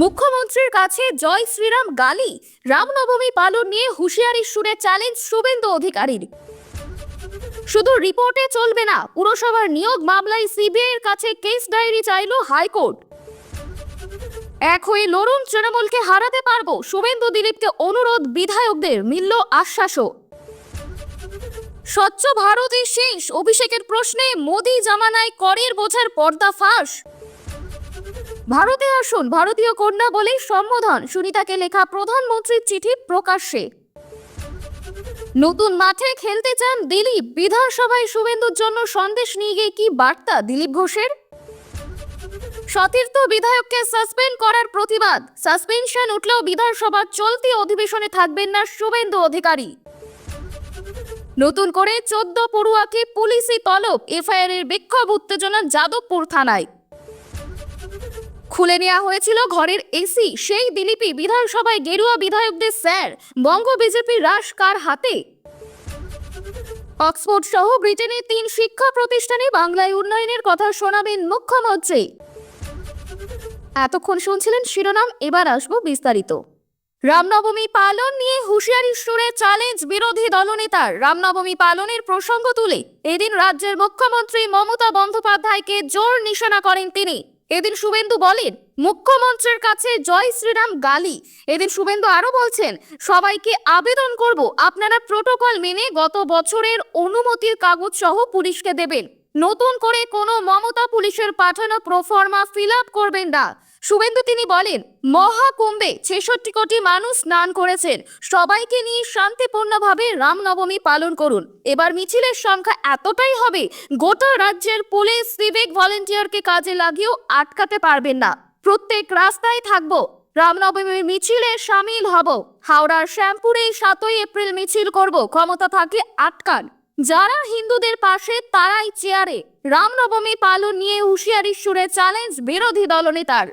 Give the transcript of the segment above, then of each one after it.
মুখ্যমন্ত্রীর কাছে জয় শ্রীরাম গালি। রামনবমী পালন নিয়ে হুঁশিয়ারি সুরে চ্যালেঞ্জ শুভেন্দু অধিকারীর। শুধু রিপোর্টে চলবে না, পুরসভার নিয়োগ মামলায় সিবিআইয়ের কাছে কেস ডায়েরি চাইল হাইকোর্ট। এক হয়ে লড়ুন তৃণমূলকে হারাতে পারব, শুভেন্দু দিলীপকে অনুরোধ বিধায়কদের, মিলল আশ্বাসও। স্বচ্ছ ভারতের শেষ, অভিষেকের প্রশ্নে মোদি জামানায় করের বোঝার পর্দা ফাঁস। ভারতে আসুন, ভারতীয় কন্যা বলে সম্বোধন। সুনিতাকে লেখা প্রধানমন্ত্রীর চিঠি প্রকাশ্যে। নতুন মাঠে খেলতে চান দিলীপ। বিধানসভায় শুভেন্দুর জন্য সন্দেশ নিয়ে গিয়ে কি বার্তা দিলীপ ঘোষের? সতীর্থ বিধায়ককে সাসপেন্ড করার প্রতিবাদ। সাসপেনশন উঠলেও বিধানসভার চলতি অধিবেশনে থাকবেন না শুভেন্দু অধিকারী। নতুন করে চোদ্দ পড়ুয়াকে পুলিশি তলব। এফআইআর এর বিক্ষোভ উত্তেজনা যাদবপুর থানায়। খুলে নেওয়া হয়েছিল ঘরের এসি। সেই দিলীপই বিধানসভায় গেরুয়া বিধায়কদের স্যার, বঙ্গ বিজেপির রাশ কার হাতে? অক্সফোর্ড সহ ব্রিটেনের তিন শিক্ষা প্রতিষ্ঠানে বাংলায় উন্নয়নের কথা শোনাবেন মুখ্যমন্ত্রী। এতক্ষণ শুনছিলেন শিরোনাম, এবার আসব বিস্তারিত। রামনবমী পালন নিয়ে হুঁশিয়ারি সুরে চ্যালেঞ্জ বিরোধী দলনেতার। রামনবমী পালনের প্রসঙ্গ তুলে এদিন রাজ্যের মুখ্যমন্ত্রী মমতা বন্দ্যোপাধ্যায়কে জোর নিশানা করেন তিনি। এদিন শুভেন্দু বলেন, মুখ্যমন্ত্রীর কাছে জয় শ্রীরাম গালি। এদিন শুভেন্দু আরও বলছেন, সবাইকে আবেদন করব, আপনারা প্রোটোকল মেনে গত বছরের অনুমতির কাগজ সহ পুলিশকে দেবেন। নতুন করে কোনো মমতা পুলিশের পাঠানো প্রফর্মা ফিল আপ করবেন না। শুভেন্দু তিনি বলেন, মহাকুম্ভে ছেষট্টি কোটি মানুষ স্নান করেছেন। সবাইকে নিয়ে শান্তিপূর্ণভাবে রামনবমী পালন করুন। এবার মিছিলের সংখ্যা এতটাই হবে, গোটা রাজ্যের পুলিশ, সিভিক ভলেন্টিয়ারকে কাজে লাগিয়েও আটকাতে পারবেন না। প্রত্যেক রাস্তায় থাকব, রামনবমীর মিছিলে সামিল হব। হাওড়ার শ্যামপুরে সাতই এপ্রিল মিছিল করব, ক্ষমতা থাকলে আটকান। যারা হিন্দুদের পাশে, তারাই চেয়ারে। রামনবমী পালন নিয়ে হুঁশিয়ারি সুরে চ্যালেঞ্জ বিরোধী দলনেতার।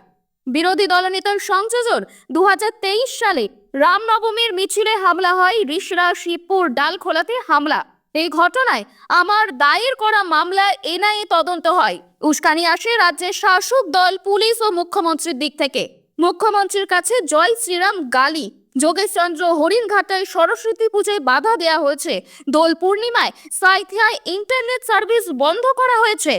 বিরোধী দলনেতার সংযোজন দু হাজার তেইশ সালে রামনবমীর মিছিলে হামলা হয় রিসরা শিবপুর ডালখোলাতে হামলা। এই ঘটনায় আমার দায়ের করা মামলায় এনআইএ তদন্ত হয়। উস্কানি আসে রাজ্যের শাসক দল, পুলিশ ও মুখ্যমন্ত্রীর দিক থেকে। মুখ্যমন্ত্রীর কাছে জয় শ্রীরাম গালি। যোগেশচন্দ্র হরিণঘাটায় সরস্বতী পুজোয় বাধা দেওয়া হয়েছে। দোল পূর্ণিমায় সাইথিয়ায় ইন্টারনেট সার্ভিস বন্ধ করা হয়েছে।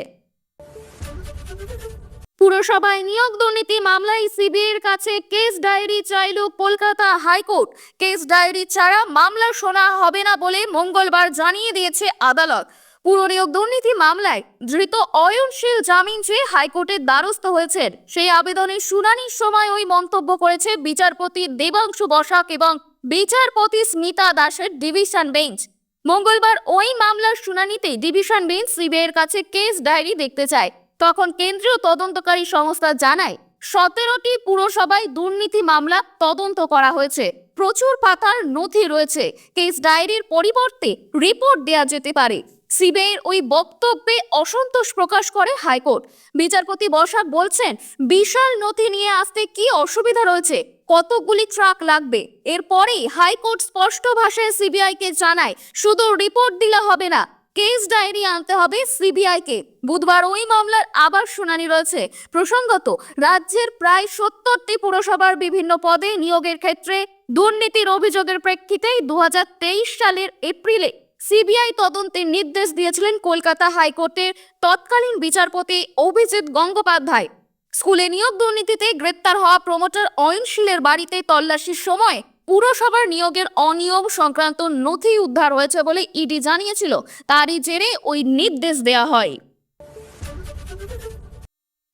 পুরসভায় নিয়োগ দুর্নীতি মামলায় সিবিআইয়ের কাছে কেস ডায়েরি চাইল কলকাতা হাইকোর্ট। কেস ডায়েরি ছাড়া মামলা শোনা হবে না বলে মঙ্গলবার জানিয়ে দিয়েছে আদালত। পুরনিয়োগ দুর্নীতি মামলায় ধৃত অয়নশীল জামিন চেয়ে হাইকোর্টের দ্বারস্থ হয়েছেন। সেই আবেদনের শুনানির সময় ওই মন্তব্য করেছে বিচারপতি দেবাংশু বসাক এবং বিচারপতি স্মিতা দাসের ডিভিশন বেঞ্চ। মঙ্গলবার ওই মামলার শুনানিতে ডিভিশন বেঞ্চ সিবিআইয়ের কাছে কেস ডায়েরি দেখতে চায়। তখন কেন্দ্রীয় তদন্তকারী সংস্থা জানায়, সতেরোটি পুরসভায় দুর্নীতি মামলা তদন্ত করা হয়েছে। প্রচুর পাতার নথি রয়েছে। কেস ডায়েরির পরিবর্তে রিপোর্ট দেয়া যেতে পারে। সিবিআইয়ের ওই বক্তব্যে অসন্তোষ প্রকাশ করে হাইকোর্ট। বিচারপতি বসাক বলছেন, বিশাল নথি নিয়ে আসতে কি অসুবিধা রয়েছে? কতগুলি ট্রাক লাগবে? এরপরেই হাইকোর্ট স্পষ্ট ভাষায় সিবিআইকে জানায়, শুধু রিপোর্ট দিলে হবে না। কেস ডায়েরি আনতে হবে সিবিআইকে। বুধবার ওই মামলার আবার শুনানি রয়েছে। প্রসঙ্গত, রাজ্যের প্রায় সত্তরটি পুরসভার বিভিন্ন পদে নিয়োগের ক্ষেত্রে দুর্নীতির অভিযোগের প্রেক্ষিতেই দু হাজার তেইশ সালের এপ্রিলে সিবিআই তদন্তের নির্দেশ দিয়েছিলেন কলকাতা হাইকোর্টের তৎকালীন বিচারপতি অভিজিৎ গঙ্গোপাধ্যায়। স্কুলে নিয়োগ দুর্নীতিতে গ্রেপ্তার হওয়া প্রমোটার অয়নশীলের বাড়িতে তল্লাশির সময় পুরসভার নিয়োগের অনিয়ম সংক্রান্ত নথি উদ্ধার হয়েছে বলে ইডি জানিয়েছিল। তারই জেরে ওই নির্দেশ দেওয়া হয়।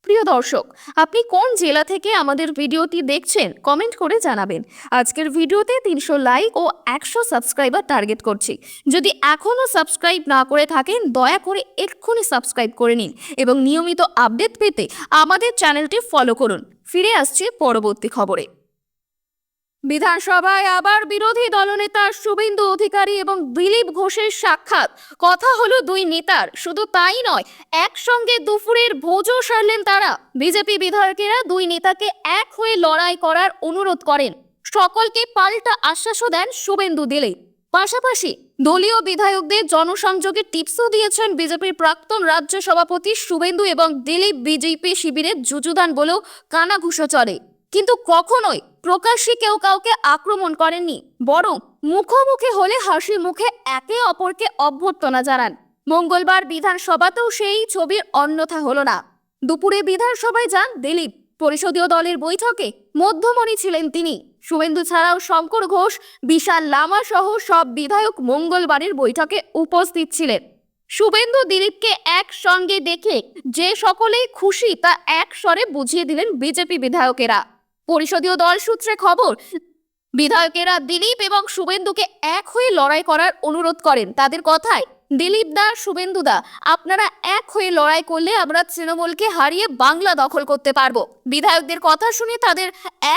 প্রিয় দর্শক, আপনি কোন জেলা থেকে আমাদের ভিডিওটি দেখছেন, কমেন্ট করে জানাবেন। আজকের ভিডিওতে তিনশো লাইক ও একশো সাবস্ক্রাইবার টার্গেট করছি। যদি এখনও সাবস্ক্রাইব না করে থাকেন, দয়া করে এক্ষুনি সাবস্ক্রাইব করে নিন এবং নিয়মিত আপডেট পেতে আমাদের চ্যানেলটি ফলো করুন। ফিরে আসছে পরবর্তী খবরে। বিধানসভায় আবার বিরোধী দলনেতা শুভেন্দু অধিকারী এবং দিলীপ ঘোষের সাক্ষাৎ। কথা হলো দুই নেতার, শুধু তাই নয়, একসঙ্গে দুপুরের ভোজও সারলেন তারা। বিজেপি বিধায়কেরা দুই নেতাকে এক হয়ে লড়াই করার অনুরোধ করেন। সকলকে পাল্টা আশ্বাসও দেন শুভেন্দু দিলীপ। পাশাপাশি দলীয় বিধায়কদের জনসংযোগের টিপসও দিয়েছেন বিজেপির প্রাক্তন রাজ্য সভাপতি শুভেন্দু এবং দিলীপ বিজেপি শিবিরের যুযুদান বলেও কানাঘুষো চলে। কিন্তু কখনোই প্রকাশ্যে কেউ কাউকে আক্রমণ করেননি, বরং মুখোমুখি হলে হাসি মুখে একে অপরকে অভ্যর্থনা জানান। মঙ্গলবার বিধানসভাতেও সেই ছবির অন্যথা হলো না। দুপুরে বিধানসভায় যান দিলীপ। পরিষদীয় দলের বৈঠকে মধ্যমণি ছিলেন তিনি। শুভেন্দু ছাড়াও শঙ্কর ঘোষ, বিশাল লামা সহ সব বিধায়ক মঙ্গলবারের বৈঠকে উপস্থিত ছিলেন। শুভেন্দু দিলীপকে একসঙ্গে দেখে যে সকলেই খুশি তা এক স্বরে বুঝিয়ে দিলেন বিজেপি বিধায়কেরা। পরিষদীয় দল সূত্রে খবর, বিধায়কেরা দিলীপ এবং শুভেন্দুকে এক হয়ে লড়াই করার অনুরোধ করেন। তাদের কথায়, দিলীপ দা, শুভেন্দু দা, আপনারা এক হয়ে লড়াই করলে আমরা তৃণমূলকে হারিয়ে বাংলা দখল করতে পারব। বিধায়কদের কথা শুনে তাদের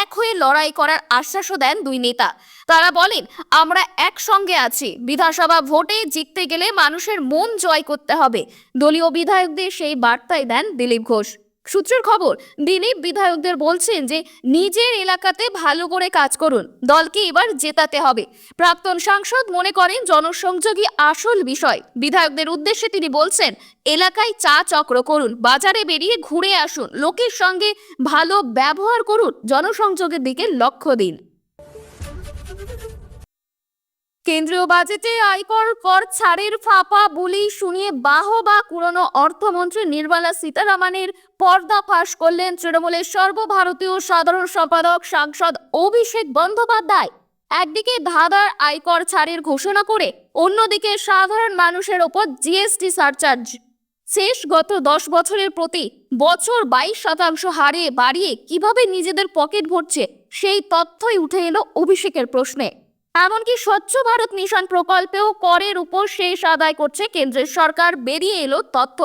এক হয়ে লড়াই করার আশ্বাসও দেন দুই নেতা। তারা বলেন, আমরা একসঙ্গে আছি। বিধানসভা ভোটে জিততে গেলে মানুষের মন জয় করতে হবে। দলীয় বিধায়কদের সেই বার্তাই দেন দিলীপ ঘোষ। সূত্রের খবর, দিলীপ বিধায়কদের বলছেন যে, নিজের এলাকাতে ভালো করে কাজ করুন, দলকে এবার জেতাতে হবে। প্রাক্তন সাংসদ মনে করেন জনসংযোগই আসল বিষয়। বিধায়কদের উদ্দেশ্যে তিনি বলছেন, এলাকায় চা চক্র করুন, বাজারে বেরিয়ে ঘুরে আসুন, লোকের সঙ্গে ভালো ব্যবহার করুন, জনসংযোগের দিকে লক্ষ্য দিন। কেন্দ্রীয় বাজেটে আয়কর কর ছাড়ের ফাঁপা বুলি শুনিয়ে বাহবা কুড়নো অর্থমন্ত্রী নির্মলা সীতারামনের পর্দা ফাঁস করলেন তৃণমূলের সর্বভারতীয় সাধারণ সম্পাদক সাংসদ অভিষেক বন্দ্যোপাধ্যায়। একদিকে ধাঁধার আয়কর ছাড়ের ঘোষণা করে অন্যদিকে সাধারণ মানুষের ওপর জিএসটি সারচার্জ। শেষ গত দশ বছরের প্রতি বছর বাইশ শতাংশ হারে বাড়িয়ে কীভাবে নিজেদের পকেট ভরছে সেই তথ্যই উঠে এলো অভিষেকের প্রশ্নে। এমনকি স্বচ্ছ ভারত মিশন প্রকল্পেও করের উপর শেষ আদায় করছে কেন্দ্রের সরকার। বেরিয়ে এলো তথ্য।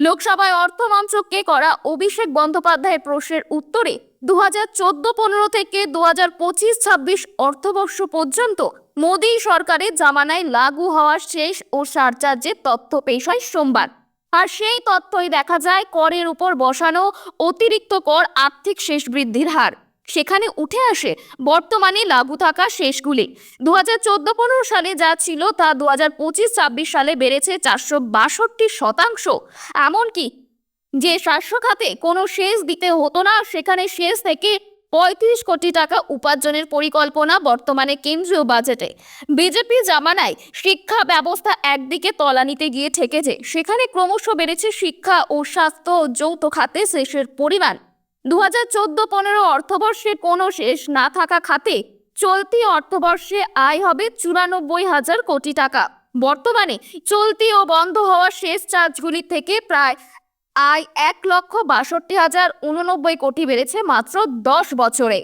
লোকসভায় অর্থ অর্থমন্ত্রককে করা অভিষেক বন্দ্যোপাধ্যায়ের প্রশ্নের উত্তরে দু হাজার চোদ্দ পনেরো থেকে দু হাজার পঁচিশ ছাব্বিশ অর্থবর্ষ পর্যন্ত মোদী সরকারের জামানায় লাগু হওয়ার শেষ ও সারচার্জের তথ্য পেশ হয় সোমবার। আর সেই তথ্যই দেখা যায়, করের উপর বসানো অতিরিক্ত কর আর্থিক শেষ বৃদ্ধির হার। সেখানে উঠে আসে বর্তমানে লাগু থাকা শেষগুলি। দু হাজার চোদ্দ পনেরো সালে যা ছিল তা দু হাজার পঁচিশ ছাব্বিশ সালে বেড়েছে চারশো বাষট্টি শতাংশ। এমনকি যে স্বাস্থ্য খাতে কোনো শেষ দিতে হতো না, সেখানে শেষ থেকে পঁয়ত্রিশ কোটি টাকা উপার্জনের পরিকল্পনা বর্তমানে কেন্দ্রীয় বাজেটে। বিজেপি জামানায় শিক্ষা ব্যবস্থা একদিকে তলানিতে গিয়ে ঠেকেছে, সেখানে ক্রমশ বেড়েছে শিক্ষা ও স্বাস্থ্য যৌথ খাতে শেষের পরিমাণ। দু হাজার চোদ্দ পনেরো অর্থবর্ষে কোনো শেষ না থাকা খাতে চলতি অর্থবর্ষে আয় হবে চুরানব্বই হাজার কোটি টাকা। বর্তমানে চলতি ও বন্ধ হওয়া শেষ চার্জগুলি থেকে প্রায় আয় এক লক্ষ বাষট্টি হাজার উননব্বই কোটি বেড়েছে মাত্র দশ বছরে।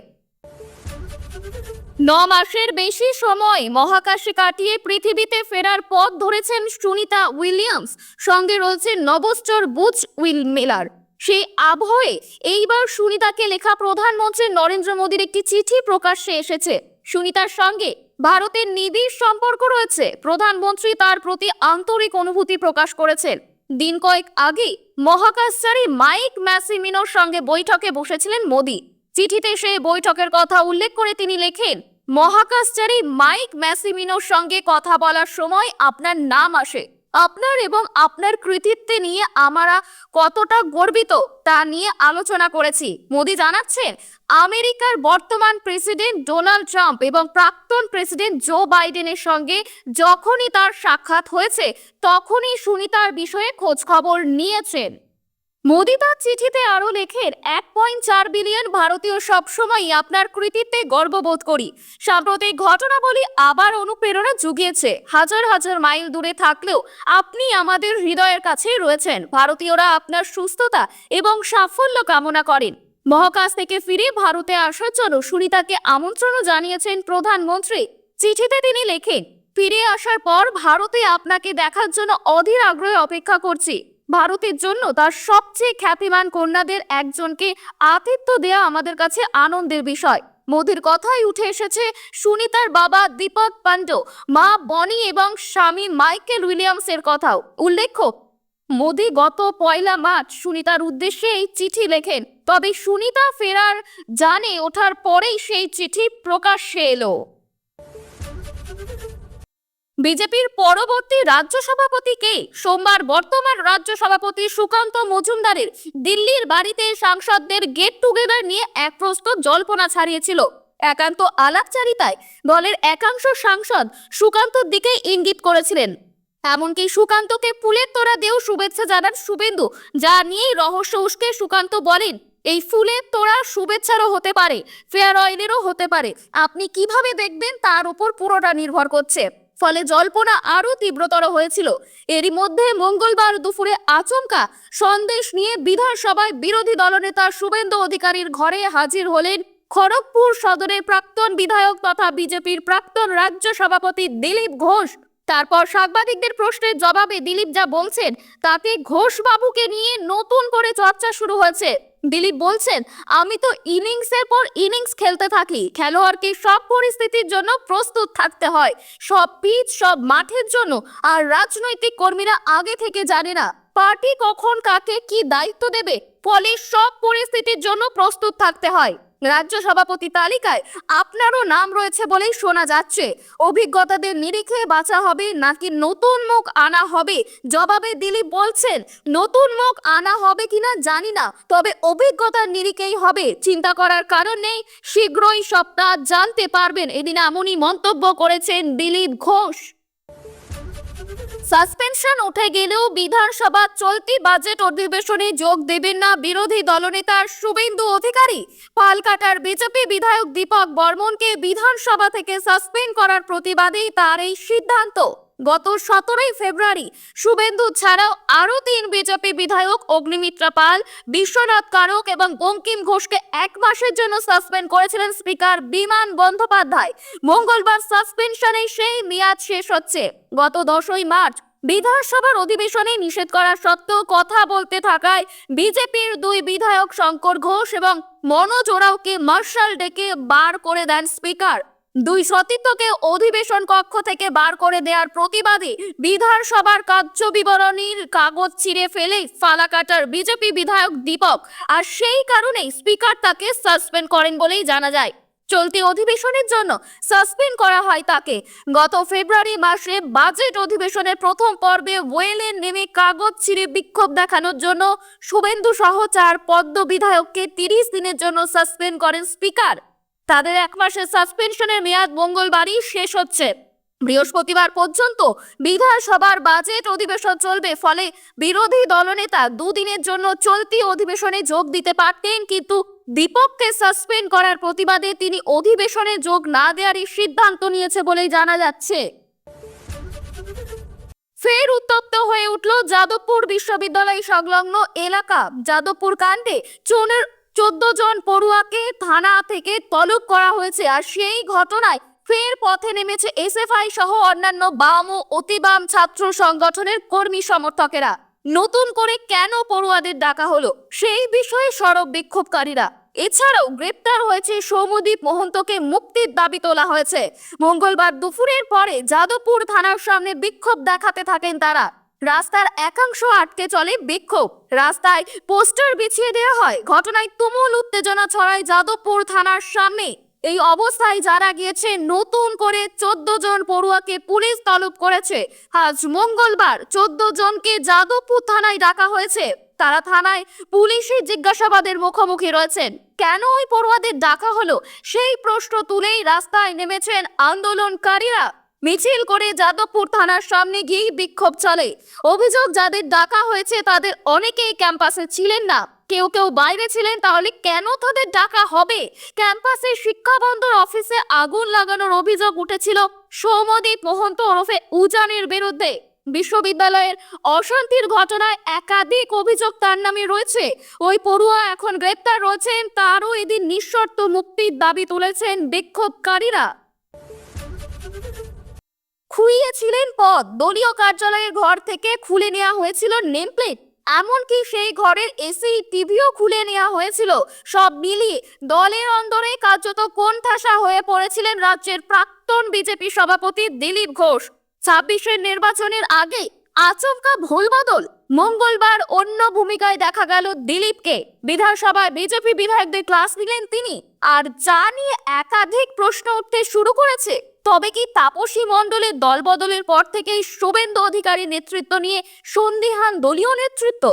ন মাসের বেশি সময় মহাকাশে কাটিয়ে পৃথিবীতে ফেরার পথ ধরেছেন সুনিতা উইলিয়ামস। সঙ্গে রয়েছে নবস্টর বুচ উইল মিলার সেই আবহে এইবার সুনিতাকে লেখা প্রধানমন্ত্রী নরেন্দ্র মোদীর একটি চিঠি প্রকাশ্যে এসেছে। সুনিতার সঙ্গে ভারতের নিবিড় সম্পর্ক রয়েছে। প্রধানমন্ত্রী তার প্রতি আন্তরিক অনুভূতি প্রকাশ করেছেন। দিন কয়েক আগে মহাকাশচারী মাইক ম্যাসিমিনোর সঙ্গে বৈঠকে বসেছিলেন মোদী। চিঠিতে সেই বৈঠকের কথা উল্লেখ করে তিনি লেখেন, মহাকাশচারী মাইক ম্যাসিমিনোর সঙ্গে কথা বলার সময় আপনার নাম আসে। আপনার এবং আপনার কৃতিত্বে নিয়ে আমরা কতটা গর্বিত তা নিয়ে আলোচনা করেছি। মোদি জানাচ্ছেন, আমেরিকার বর্তমান প্রেসিডেন্ট ডোনাল্ড ট্রাম্প এবং প্রাক্তন প্রেসিডেন্ট জো বাইডেনের সঙ্গে যখনই তার সাক্ষাৎ হয়েছে, তখনই সুনিতার বিষয়ে খোঁজখবর নিয়েছেন। মোদি তার চিঠিতে আরও লেখেন, এক পয়েন্ট চার বিলিয়ন ভারতীয় সবসময়ই আপনার কৃতিত্বে গর্ববোধ করি। সাম্প্রতিক ঘটনাবলী আবার অনুপ্রেরণা জুগিয়েছে। হাজার হাজার মাইল দূরে থাকলেও আপনি আমাদের হৃদয়ের কাছেই রয়েছেন। ভারতীয়রা আপনার সুস্থতা এবং সাফল্য কামনা করেন। মহাকাশ থেকে ফিরে ভারতে আসার জন্য সুনিতাকে আমন্ত্রণও জানিয়েছেন প্রধানমন্ত্রী। চিঠিতে তিনি লেখেন, ফিরে আসার পর ভারতে আপনাকে দেখার জন্য অধীর আগ্রহে অপেক্ষা করছি। ভারতের জন্য তার সবচেয়ে খ্যাতিমান কন্যাদের একজনকে আতিথ্য দেয়া আমাদের কাছে আনন্দের বিষয়। মোদির কথাই উঠে এসেছে সুনিতার বাবা দীপক পান্ডো, মা বনি এবং স্বামী মাইকেল উইলিয়ামসের কথাও। উল্লেখ্য, মোদি গত পয়লা মার্চ সুনিতার উদ্দেশ্যে এই চিঠি লেখেন। তবে সুনিতা ফেরার জানে ওঠার পরেই সেই চিঠি প্রকাশ্যে এলো। বিজেপির পরবর্তী রাজ্য সভাপতি কে? সোমবার বর্তমান রাজ্য সভাপতি সুকান্ত মজুমদারের দিল্লির বাড়িতে সাংসদদের গেট টুগেদার নিয়ে এক প্রস্তুত জল্পনা ছাড়িয়েছিল। একান্ত আলাপচারিতায় দলের একাংশ সাংসদ সুকান্তর দিকে ইঙ্গিত করেছিলেন। এমনকি সুকান্তকে ফুলের তোড়া দিয়েও শুভেচ্ছা জানান শুভেন্দু, যা নিয়েই রহস্য উস্কে সুকান্ত বলেন, এই ফুলের তোড়া শুভেচ্ছারও হতে পারে, ফেয়ার অয়েলেরও হতে পারে। আপনি কীভাবে দেখবেন তার উপর পুরোটা নির্ভর করছে। ফলে জল্পনা আরও তীব্রতর হয়েছিল। এরই মধ্যে মঙ্গলবার দুপুরে আচমকা সন্দেশ নিয়ে বিধানসভায় বিরোধী দলনেতা শুভেন্দু অধিকারীর ঘরে হাজির হলেন খড়গপুর সদরের প্রাক্তন বিধায়ক তথা বিজেপির প্রাক্তন রাজ্য সভাপতি দিলীপ ঘোষ। তারপর সাংবাদিকদের প্রশ্নের জবাবে দিলীপ যা বলছেন, তাতে ঘোষ বাবুকে নিয়ে নতুন করে চর্চা শুরু হয়েছে। দিলীপ বলছেন, আমি তো ইনিংসের পর ইনিংস খেলতে থাকি। খেলোয়াড়কে সব পরিস্থিতির জন্য প্রস্তুত থাকতে হয়। সব পিচ, সব মাঠের জন্য। আর রাজনৈতিক কর্মীরা আগে থেকে জানে না, পার্টি কখন কাকে কি দায়িত্ব দেবে। ফলে সব পরিস্থিতির জন্য প্রস্তুত থাকতে হয়। রাজ্য সভাপতি তালিকায় আপনারও নাম রয়েছে বলেই শোনা যাচ্ছে। অভিজ্ঞতাদের নিরিখে বাঁচা হবে নাকি নতুন মুখ আনা হবে? জবাবে দিলীপ বলছেন, নতুন মুখ আনা হবে কিনা জানি না, তবে অভিজ্ঞতার নিরিখেই হবে। চিন্তা করার কারণ নেই, শীঘ্রই সবটা জানতে পারবেন। এদিন এমনই মন্তব্য করেছেন দিলীপ ঘোষ। সাসপেনশন উঠে গেলেও বিধানসভা চলতি বাজেট অধিবেশনে যোগ দেবেন না বিরোধী দলনেতা শুভেন্দু অধিকারী। পালকাটার বিজেপি বিধায়ক দীপক বর্মনকে বিধানসভা থেকে সাসপেন্ড করার প্রতিবাদেই তার এই সিদ্ধান্ত। গত সতেরোই ফেব্রুয়ারি শুভেন্দু ছাড়াও আরও তিন বিজেপি বিধায়ক অগ্নিমিত্রা পাল, বিশ্বনাথ কারক এবং বঙ্কিম ঘোষকে এক মাসের জন্য সাসপেন্ড করেছিলেন স্পিকার বিমান বন্দ্যোপাধ্যায়। মঙ্গলবার সাসপেনশনে সেই মেয়াদ শেষ হচ্ছে। গত দশই মার্চ বিধানসভার অধিবেশনে নিষেধ করা সত্ত্বেও কথা বলতে থাকায় বিজেপির দুই বিধায়ক শঙ্কর ঘোষ এবং মনোজ ওরাওকে মার্শাল ডেকে বার করে দেন স্পিকার। দুই সতীর্থকে অধিবেশন কক্ষ থেকে বার করে দেওয়ার প্রতিবাদে বিধানসভার কার্য বিবরণীর কাগজ ছিঁড়ে ফেলে ফালাকাটার বিজেপি বিধায়ক দীপক। আর সেই কারণেই স্পিকার তাকে সাসপেন্ড করেন বলেই জানা যায়। চলতি অধিবেশনের জন্য সাসপেন্ড করা হয় তাকে। গত ফেব্রুয়ারি মাসে বাজেট অধিবেশনের প্রথম পর্বে ওয়েলে নেমে কাগজ ছিঁড়ে বিক্ষোভ দেখানোর জন্য শুভেন্দু সহ চার পদ্ম বিধায়ককে তিরিশ দিনের জন্য সাসপেন্ড করেন স্পিকার। তাদের এক মাসের সাসপেনশনের মেয়াদ মঙ্গলবারই শেষ হচ্ছে। বৃহস্পতিবার পর্যন্ত বিধানসভার বাজেট অধিবেশন চলবে, ফলে বিরোধী দলনেতা দুদিনের জন্য চলতি অধিবেশনে যোগ দিতে পারতেন, কিন্তু দীপককে সাসপেন্ড করার প্রতিবাদে তিনি অধিবেশনে যোগ না দেওয়ারই সিদ্ধান্ত নিয়েছে বলেই জানা যাচ্ছে। ফের উত্তপ্ত হয়ে উঠল যাদবপুর বিশ্ববিদ্যালয় সংলগ্ন এলাকা। যাদবপুর কাণ্ডে চোনের চোদ্দ জন পড়ুয়াকে থানা থেকে তলব করা হয়েছে আর সেই ঘটনায় ফের পথে নেমেছে এসএফআই সহ অন্যান্য বাম ও অতিবাম ছাত্র সংগঠনের কর্মী সমর্থকেরা। নতুন করে কেন পড়ুয়াদের ডাকা হলো, সেই বিষয়ে সরব বিক্ষোভকারীরা। এছাড়াও গ্রেপ্তার হয়েছে সৌমদীপ মহন্তকে মুক্তির দাবি তোলা হয়েছে। মঙ্গলবার দুপুরের পরে যাদবপুর থানার সামনে বিক্ষোভ দেখাতে থাকেন তারা। রাস্তার একাংশ আটকে চলে বিক্ষোভ। রাস্তায় পোস্টার বিছিয়ে দেওয়া হয়। ঘটনায় তুমুল উত্তেজনা ছড়ায় যাদবপুর থানার সামনে। এই অবস্থায় যারা গিয়েছে, নতুন করে চোদ্দ জন পড়ুয়াকে পুলিশ তলব করেছে। আজ মঙ্গলবার চোদ্দ জনকে যাদবপুর থানায় ডাকা হয়েছে। তারা থানায় পুলিশি জিজ্ঞাসাবাদের মুখোমুখি রয়েছেন। কেন ওই পড়ুয়াদের ডাকা হলো? সেই প্রশ্ন তুলেই রাস্তায় নেমেছেন আন্দোলনকারীরা। মিছিল করে যাদবপুর থানার সামনে গিয়ে বিক্ষোভ চলে। অভিযোগ যাদের ডাকা হয়েছে, তাদের অনেকেই ক্যাম্পাসে ছিলেন না। কেউ কেউ বাইরে ছিলেন, তাহলে কেন তাদের ডাকা হবে? ক্যাম্পাসে শিক্ষা বন্ধুর অফিসে আগুন লাগানোর অভিযোগ উঠেছিল সৌমদীপ মহন্ত ওরফে উজানের বিরুদ্ধে। বিশ্ববিদ্যালয়ের অশান্তির ঘটনায় একাধিক অভিযোগ তার নামে রয়েছে। ওই পড়ুয়া এখন গ্রেপ্তার রয়েছেন, তারও এদিন নিঃশর্ত মুক্তির দাবি তুলেছেন বিক্ষোভকারীরা। খুইয়েছিলেন পদ। দলীয় কার্যালয়ের ঘর থেকে খুলে নেওয়া হয়েছিল নেমপ্লেট। এমনকি সেই ঘরের এসি, টিভিও খুলে নেওয়া হয়েছিল। সব মিলিয়ে দলের অন্দরে কার্যত কোণঠাসা হয়ে পড়েছিলেন রাজ্যের প্রাক্তন বিজেপি সভাপতি দিলীপ ঘোষ। ছাব্বিশের নির্বাচনের আগে আচমকা ভুলবদল। মঙ্গলবার অন্য ভূমিকায় দেখা গেল দিলীপকে। বিধানসভায় বিজেপি বিধায়কদের ক্লাস নিলেন তিনি। আর যা নিয়ে একাধিক প্রশ্ন উঠতে শুরু করেছে। তবে কি তাপসী মণ্ডলের দলবদলের পর থেকেই শুভেন্দু অধিকারী নেতৃত্ব নিয়ে সন্দিহান দলীয় নেতৃত্ব?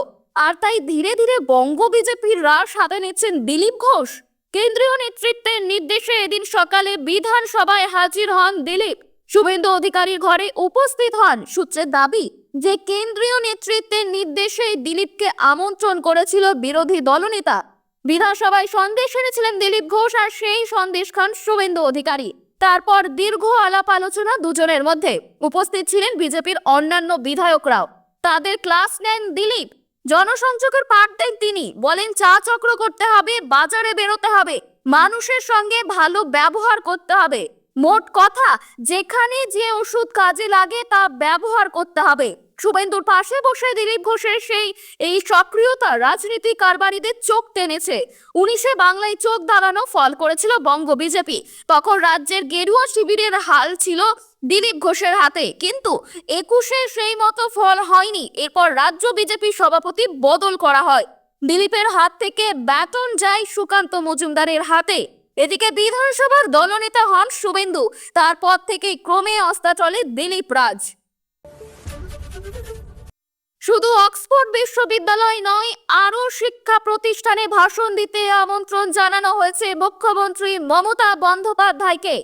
আর তাই ধীরে ধীরে বঙ্গ বিজেপির রাশ হাতে নিচ্ছেন দিলীপ ঘোষ। কেন্দ্রীয় নেতৃত্বের নির্দেশে এদিন সকালে বিধানসভায় হাজির হন দিলীপ। শুভেন্দু অধিকারীর ঘরে উপস্থিত হন সূত্রের দাবি যে কেন্দ্রীয় নেতৃত্বের নির্দেশে দিলীপকে আমন্ত্রণ করেছিল বিরোধী দলনেতা। বিধানসভায় সন্দেশ এনেছিলেন দিলীপ ঘোষ আর সেই সন্দেশ খান শুভেন্দু অধিকারী। তারপর দীর্ঘ আলাপ আলোচনা দুজনের মধ্যে। উপস্থিত ছিলেন বিজেপির অন্যান্য বিধায়করাও। তাদের ক্লাস নেন দিলীপ। জনসংযোগের পাঠ দেন তিনি। বলেন, চা চক্র করতে হবে, বাজারে বেরোতে হবে। মানুষের সঙ্গে ভালো ব্যবহার করতে হবে। মোট কথা, যেখানে যে ওষুধ কাজে লাগে তা ব্যবহার করতে হবে। শুভেন্দুর পাশে বসে দিলীপ ঘোষের সেই এই সক্রিয়তা রাজনীতি কারবারিদের চোখ টেনেছে। উনিশে বাংলায় চোখ দাঁড়ানো ফল করেছিল বঙ্গ বিজেপি। তখন রাজ্যের গেরুয়া শিবিরের হাল ছিল দিলীপ ঘোষের হাতে। কিন্তু একুশে সেই মতো ফল হয়নি। এরপর রাজ্য বিজেপি সভাপতি বদল করা হয়। দিলীপের হাত থেকে ব্যাটন যায় সুকান্ত মজুমদারের হাতে। এদিকে বিধানসভার দলনেতা হন শুভেন্দু। তারপর থেকেই ক্রমে অস্তা চলে দিলীপ রাজ। শুধু অক্সফোর্ড বিশ্ববিদ্যালয় নয়, আরও শিক্ষা প্রতিষ্ঠানে ভাষণ দিতে আমন্ত্রণ জানানো হয়েছে মুখ্যমন্ত্রী মমতা বন্দ্যোপাধ্যায়কে।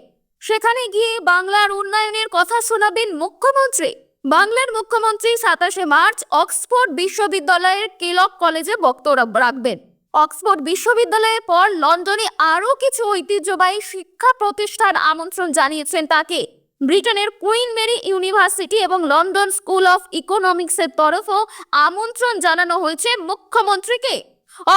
সেখানে গিয়ে বাংলার উন্নয়নের কথা শোনাবেন মুখ্যমন্ত্রী। বাংলার মুখ্যমন্ত্রী সাতাশে মার্চ অক্সফোর্ড বিশ্ববিদ্যালয়ের কেলক কলেজে বক্তব্য রাখবেন। অক্সফোর্ড বিশ্ববিদ্যালয়ের পর লন্ডনে আরও কিছু ঐতিহ্যবাহী শিক্ষা প্রতিষ্ঠান আমন্ত্রণ জানিয়েছেন তাকে। ব্রিটেনের কুইন মেরি ইউনিভার্সিটি এবং লন্ডন স্কুল অফ ইকোনমিক্সের তরফও আমন্ত্রণ জানানো হয়েছে মুখ্যমন্ত্রীকে।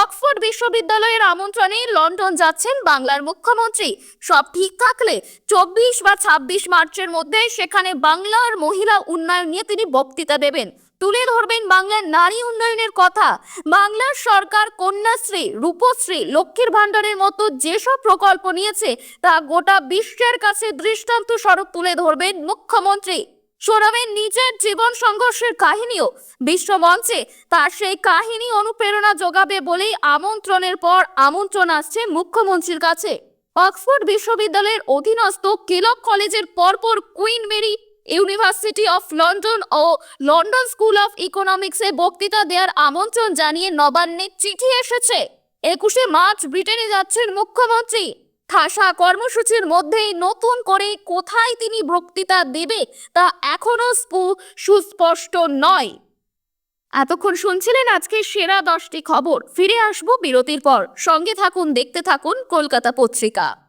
অক্সফোর্ড বিশ্ববিদ্যালয়ের আমন্ত্রণে লন্ডন যাচ্ছেন বাংলার মুখ্যমন্ত্রী। সব ঠিক থাকলে চব্বিশ বা ছাব্বিশ মার্চের মধ্যে সেখানে বাংলার মহিলা উন্নয়ন নিয়ে তিনি বক্তৃতা দেবেন। তুলে ধরবেন বাংলার নারী উন্নয়নের কথা। বাংলার সরকার, কন্যাশ্রী, রূপশ্রী, লক্ষ্মীর ভাণ্ডারের মতো যেসব প্রকল্প নিয়েছে, তা গোটা বিশ্বের কাছে দৃষ্টান্ত স্বরূপ তুলে ধরবেন মুখ্যমন্ত্রী। শোনাবেন নিজের জীবন সংঘর্ষের কাহিনীও। বিশ্বমঞ্চে তার সেই কাহিনী অনুপ্রেরণা যোগাবে বলেই আমন্ত্রণের পর আমন্ত্রণ আসছে মুখ্যমন্ত্রীর কাছে। অক্সফোর্ড বিশ্ববিদ্যালয়ের অধীনস্থ কেলক কলেজের পরপর Queen Mary University of London O London School of ইকোনমিক্সে বক্তৃতা দেওয়ার আমন্ত্রণ জানিয়ে নবান্নে চিঠি এসেছে। একুশে মার্চ ব্রিটেনে যাচ্ছেন মুখ্যমন্ত্রী। খাসা কর্মসূচির মধ্যেই নতুন করে কোথায় তিনি বক্তৃতা দেবে তা এখনও সুস্পষ্ট নয়। এতক্ষণ শুনছিলেন আজকে সেরা দশটি খবর। ফিরে আসব বিরতির পর। সঙ্গে থাকুন, দেখতে থাকুন কলকাতা পত্রিকা।